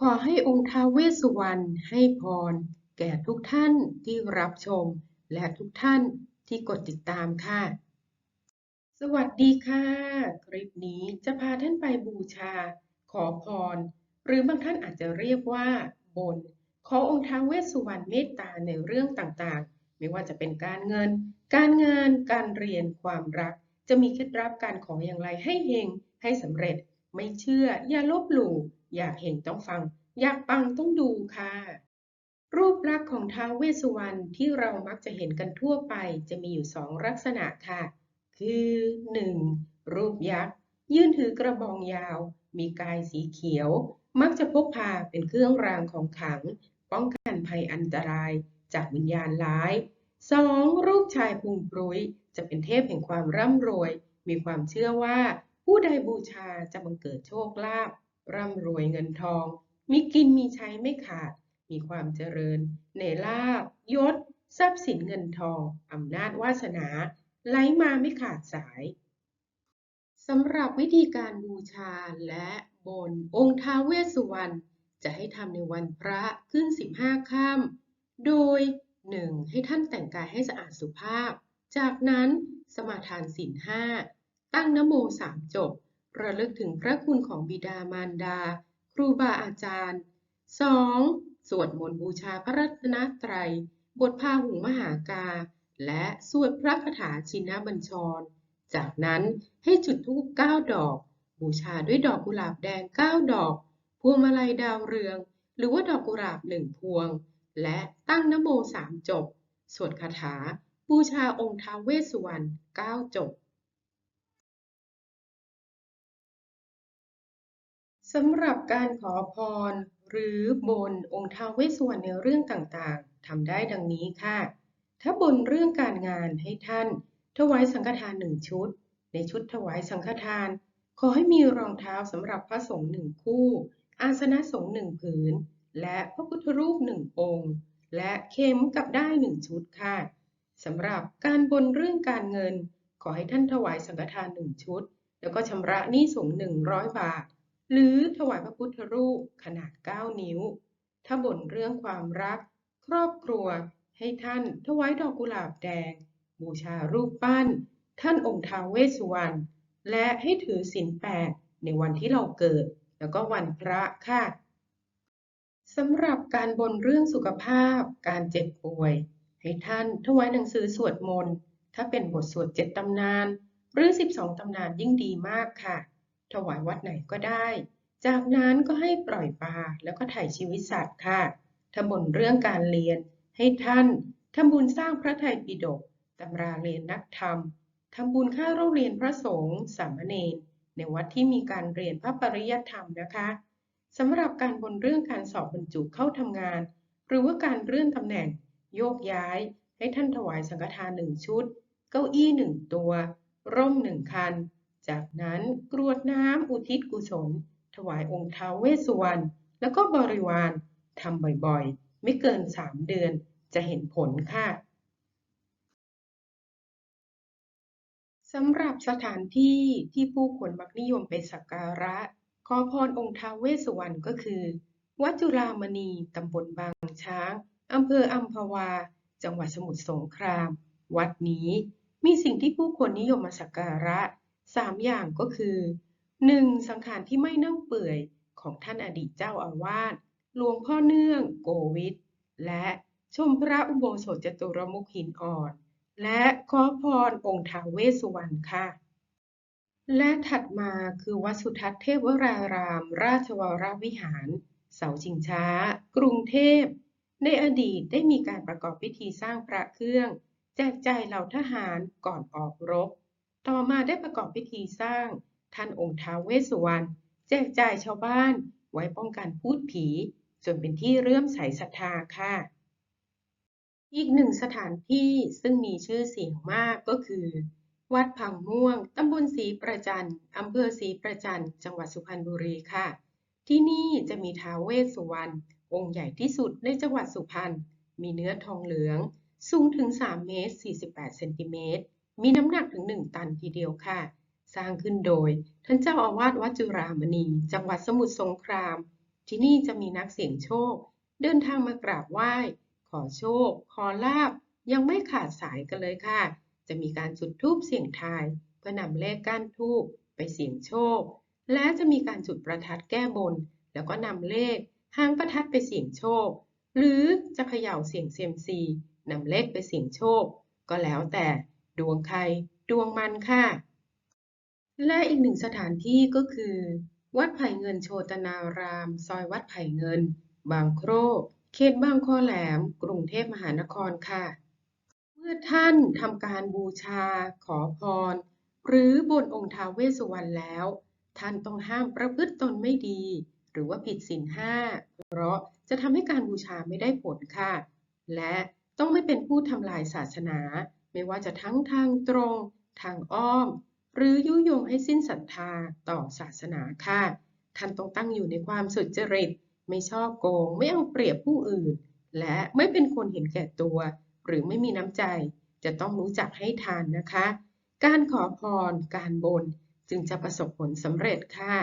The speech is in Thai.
ขอให้องค์ท้าวเวสสุวรรณให้พร แก่ทุกท่านที่รับชม และทุกท่านที่กดติดตามค่ะ สวัสดีค่ะ คลิปนี้จะพาท่านไปบูชา ขอพร หรือบางท่านอาจจะเรียกว่า บน ขอองค์ท้าวเวสสุวรรณเมตตาในเรื่องต่างๆ ไม่ว่าจะเป็นการเงิน การงาน การเรียน ความรัก จะมีเคล็ดลับการขออย่างไรให้เฮงให้สำเร็จ ไม่เชื่ออย่าลบหลู่ อยากเห็นต้องฟัง อยากปังต้องดูค่ะ รูปลักษณ์ของท้าวเวสสุวรรณที่เรามักจะเห็นกันทั่วไปจะมีอยู่สองลักษณะค่ะ คือ 1. รูปยักษ์ ยื่นถือกระบองยาว มีกายสีเขียว มักจะพกพาเป็นเครื่องรางของขลัง ป้องกันภัยอันตรายจากวิญญาณร้าย 2. รูปชายพุงปรุยจะเป็นเทพแห่งความร่ำรวย มีความเชื่อว่าผู้ใดบูชาจะบังเกิดโชคลาภ ร่ำรวยเงินทอง มีกินมีใช้ไม่ขาด มีความเจริญ ในลาบยศ ทรัพย์สินเงินทอง อำนาจวาสนา ไหลมาไม่ขาดสายสำหรับวิธีการบูชาและบนองค์ท้าเวสสุวรรณจะให้ทำในวันพระขึ้น 15ค่ำโดย 1. ให้ท่านแต่งกายให้สะอาดสุภาพ จากนั้นสมาทานศีลห้าตั้งนโมสามจบ ระลึกถึงพระคุณของบิดามารดา ครูบาอาจารย์ 2. สวดมนต์บูชาพระรัตนตรัย บทพาหุงมหากา และสวดพระคาถาชินบัญชร จากนั้นให้จุดธูป9ดอก บูชาด้วยดอกกุหลาบแดง 9 ดอก พวงมาลัยดาวเรือง หรือว่าดอกกุหลาบหนึ่งพวง และตั้งนโมสามจบ สวดคาถา บูชาองค์ท้าวเวสสุวรรณ9จบ สำหรับการขอพรหรือบนองค์ท้าวเวสสุวรรณในเรื่องต่างๆทำได้ดังนี้ค่ะ ถ้าบนเรื่องการงานให้ท่าน ถวายสังฆทานหนึ่งชุด ในชุดถวายสังฆทาน ขอให้มีรองเท้าสำหรับพระสงฆ์หนึ่งคู่ อาสนะสงฆ์หนึ่งผืน และพระพุทธรูปหนึ่งองค์ และเข็มกับได้หนึ่งชุดค่ะสำหรับการบนเรื่องการเงิน ขอให้ท่านถวายสังฆทานหนึ่งชุด แล้วก็ชำระหนี้สงฆ์หนึ่งร้อยบาท หรือถวายพระพุทธรูปขนาด 9 นิ้ว ถ้าบ่นเรื่องความรัก ครอบครัว ให้ท่านถวายดอกกุหลาบแดง บูชารูปปั้น ท่านองค์ท้าวเวสสุวรรณ และให้ถือศีลแปดในวันที่เราเกิด แล้วก็วันพระค่ะสำหรับการบ่นเรื่องสุขภาพ การเจ็บป่วย ให้ท่านถวายหนังสือสวดมนต์ ถ้าเป็นบทสวดเจ็ดตำนาน หรือ 12 ตำนานยิ่งดีมากค่ะ ถวายวัดไหนก็ได้ จากนั้นก็ให้ปล่อยปลาแล้วก็ถ่ายชีวิตสัตว์ค่ะถ้าบ่นเรื่องการเรียน ให้ท่านทำบุญสร้างพระไตรปิฎกตำราเรียนนักธรรมทำบุญค่าโรงเรียนพระสงฆ์สามเณรในวัดที่มีการเรียนพระปริยัติธรรมนะคะสำหรับการบนเรื่องการสอบบรรจุเข้าทำงาน หรือว่าการเลื่อนตำแหน่ง โยกย้าย ให้ท่านถวายสังฆทานหนึ่งชุด เก้าอี้หนึ่งตัว ร่มหนึ่งคัน จากนั้นกรวดน้ำอุทิศกุศล ถวายองค์ท้าวเวสสุวรรณแล้วก็บริวารทำบ่อยๆ ไม่เกิน 3 เดือนจะเห็นผลค่ะสำหรับสถานที่ที่ผู้คนมักนิยมไปสักการะ ขอพรองค์ท้าวเวสสุวรรณก็คือ วัดจุฬามณีตำบลบางช้างอำเภออัมพวา จังหวัดสมุทรสงคราม วัดนี้มีสิ่งที่ผู้คนนิยมมาสักการะ 3 อย่างก็คือ 1. สังขารที่ไม่เน่าเปื่อยของท่านอดีตเจ้าอาวาสหลวงพ่อเนื่องโกวิทและชมพระอุโบสถจตุรมุขหินอ่อน และขอพรองค์ท้าวเวสสุวรรณค่ะ และถัดมาคือวัดสุทัศน์เทพวราราม ราชวรวิหาร เสาชิงช้า กรุงเทพ ในอดีตได้มีการประกอบพิธีสร้างพระเครื่อง แจกจ่ายเหล่าทหารก่อนออกรบ ต่อมาได้ประกอบพิธีสร้างท่านองค์ท้าวเวสสุวรรณแจกจ่ายชาวบ้านไว้ป้องกันพูดผี จนเป็นที่เรื่อมใสศรัทธาค่ะ อีกหนึ่งสถานที่ซึ่งมีชื่อเสียงมากก็คือ วัดพังม่วง ตำบลศรีประจันอำเภอศรีประจันจังหวัดสุพรรณบุรีค่ะ ที่นี่จะมีท้าวเวสสุวรรณองค์ใหญ่ที่สุดในจังหวัดสุพรรณ มีเนื้อทองเหลือง สูงถึง 3 เมตร 48 เซนติเมตร มีน้ำหนักถึง 1 ตันทีเดียวค่ะ สร้างขึ้นโดย ท่านเจ้าอาวาสวัดจุฬามณี จังหวัดสมุทรสงคราม ที่นี่จะมีนักเสี่ยงโชค เดินทางมากราบไหว้ ขอโชค ขอลาบ ยังไม่ขาดสายกันเลยค่ะ จะมีการจุดธูปเสี่ยงทาย เพื่อนำเลขก้านธูปไปเสี่ยงโชค และจะมีการจุดประทัดแก้บน แล้วก็นำเลขหางประทัดไปเสี่ยงโชค หรือจะเขย่าเสี่ยงเซียมซีนำเลขไปเสี่ยงโชค ก็แล้วแต่ ดวงใคร ดวงมันค่ะ และอีกหนึ่งสถานที่ก็คือ วัดไผ่เงินโชตนาราม ซอยวัดไผ่เงิน บางโครกเขตบางคอแหลม กรุงเทพมหานครค่ะ เมื่อท่านทำการบูชา ขอพร หรือบนองค์ท้าเวสวรรณแล้ว ท่านต้องห้ามประพฤติตนไม่ดี หรือว่าผิดศีลห้า เพราะจะทำให้การบูชาไม่ได้ผลค่ะ และต้องไม่เป็นผู้ทำลายศาสนา ไม่ว่าจะทั้งทางตรง ทางอ้อม หรือยุยงให้สิ้นศรัทธาต่อศาสนาค่ะ ท่านต้องตั้งอยู่ในความสุจริต ไม่ชอบโกง ไม่เอาเปรียบผู้อื่น และไม่เป็นคนเห็นแก่ตัว หรือไม่มีน้ำใจ จะต้องรู้จักให้ทานนะคะ การขอพร การบน จึงจะประสบผลสำเร็จค่ะ